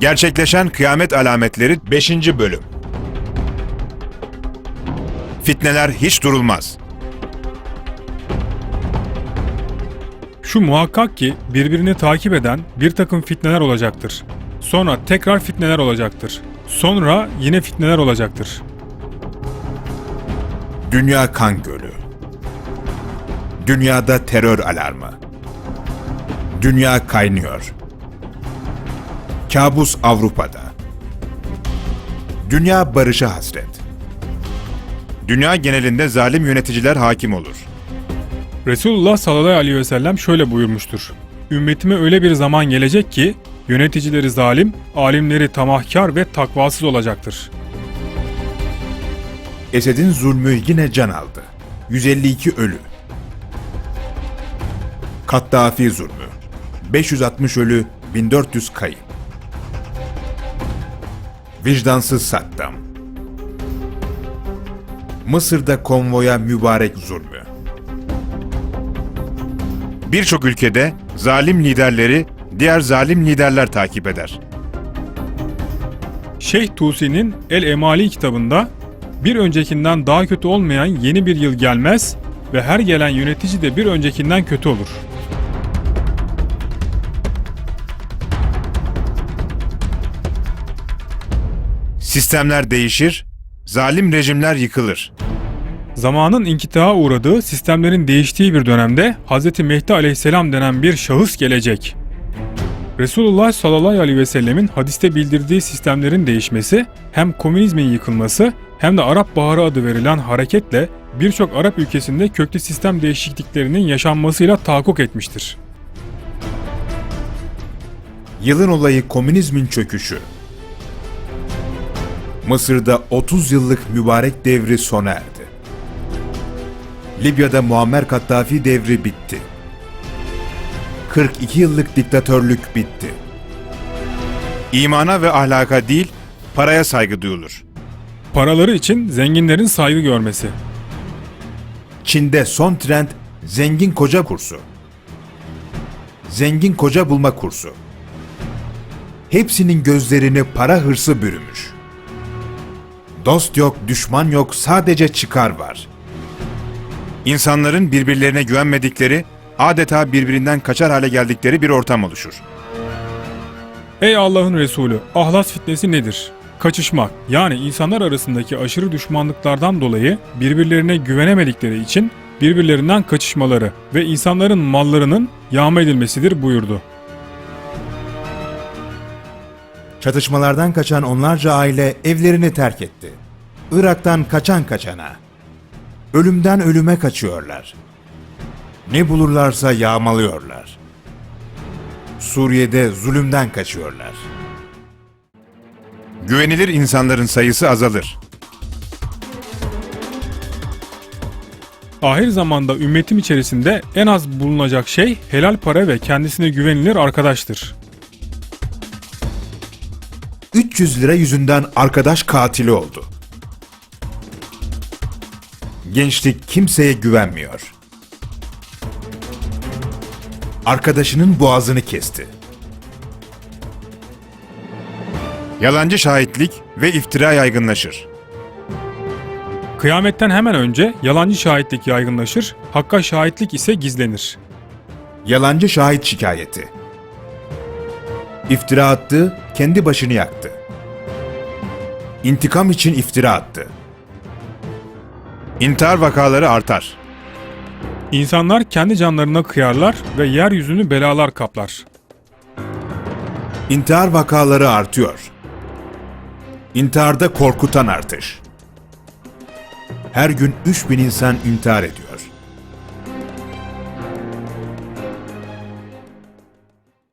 Gerçekleşen kıyamet alametleri 5. bölüm. Fitneler hiç durulmaz. Şu muhakkak ki birbirini takip eden bir takım fitneler olacaktır. Sonra tekrar fitneler olacaktır. Sonra yine fitneler olacaktır. Dünya kan gölü. Dünyada terör alarmı. Dünya kaynıyor. Kabus Avrupa'da. Dünya barışa hasret. Dünya genelinde zalim yöneticiler hakim olur. Resulullah sallallahu aleyhi ve sellem şöyle buyurmuştur. Ümmetime öyle bir zaman gelecek ki yöneticileri zalim, alimleri tamahkar ve takvasız olacaktır. Esed'in zulmü yine can aldı. 152 ölü. Kattafi zulmü. 560 ölü, 1400 kayıp. Vicdansız Saddam. Mısır'da konvoya mübarek zulmü. Birçok ülkede zalim liderleri diğer zalim liderler takip eder. Şeyh Tusi'nin El Emali kitabında bir öncekinden daha kötü olmayan yeni bir yıl gelmez ve her gelen yönetici de bir öncekinden kötü olur. Sistemler değişir, zalim rejimler yıkılır. Zamanın inkitaha uğradığı sistemlerin değiştiği bir dönemde Hz. Mehdi aleyhisselam denen bir şahıs gelecek. Resulullah sallallahu aleyhi ve sellemin hadiste bildirdiği sistemlerin değişmesi hem komünizmin yıkılması hem de Arap Baharı adı verilen hareketle birçok Arap ülkesinde köklü sistem değişikliklerinin yaşanmasıyla tahakkuk etmiştir. Yılın olayı komünizmin çöküşü. Mısır'da 30 yıllık mübarek devri sona erdi. Libya'da Muammer Kaddafi devri bitti. 42 yıllık diktatörlük bitti. İmana ve ahlaka değil, paraya saygı duyulur. Paraları için zenginlerin saygı görmesi. Çin'de son trend zengin koca kursu. Zengin koca bulma kursu. Hepsinin gözlerini para hırsı bürümüş. Dost yok, düşman yok, sadece çıkar var. İnsanların birbirlerine güvenmedikleri, adeta birbirinden kaçar hale geldikleri bir ortam oluşur. Ey Allah'ın Resulü, ahlas fitnesi nedir? Kaçışmak, yani insanlar arasındaki aşırı düşmanlıklardan dolayı birbirlerine güvenemedikleri için birbirlerinden kaçışmaları ve insanların mallarının yağma edilmesidir buyurdu. Çatışmalardan kaçan onlarca aile evlerini terk etti. Irak'tan kaçan kaçana. Ölümden ölüme kaçıyorlar. Ne bulurlarsa yağmalıyorlar. Suriye'de zulümden kaçıyorlar. Güvenilir insanların sayısı azalır. Ahir zamanda ümmetim içerisinde en az bulunacak şey helal para ve kendisine güvenilir arkadaştır. 300 lira yüzünden arkadaş katili oldu. Gençlik kimseye güvenmiyor. Arkadaşının boğazını kesti. Yalancı şahitlik ve iftira yaygınlaşır. Kıyametten hemen önce yalancı şahitlik yaygınlaşır, hakka şahitlik ise gizlenir. Yalancı şahit şikayeti. İftira attı, kendi başını yaktı. İntikam için iftira attı. İntihar vakaları artar. İnsanlar kendi canlarına kıyarlar ve yeryüzünü belalar kaplar. İntihar vakaları artıyor. İntiharda korkutan artış. Her gün 3000 insan intihar ediyor.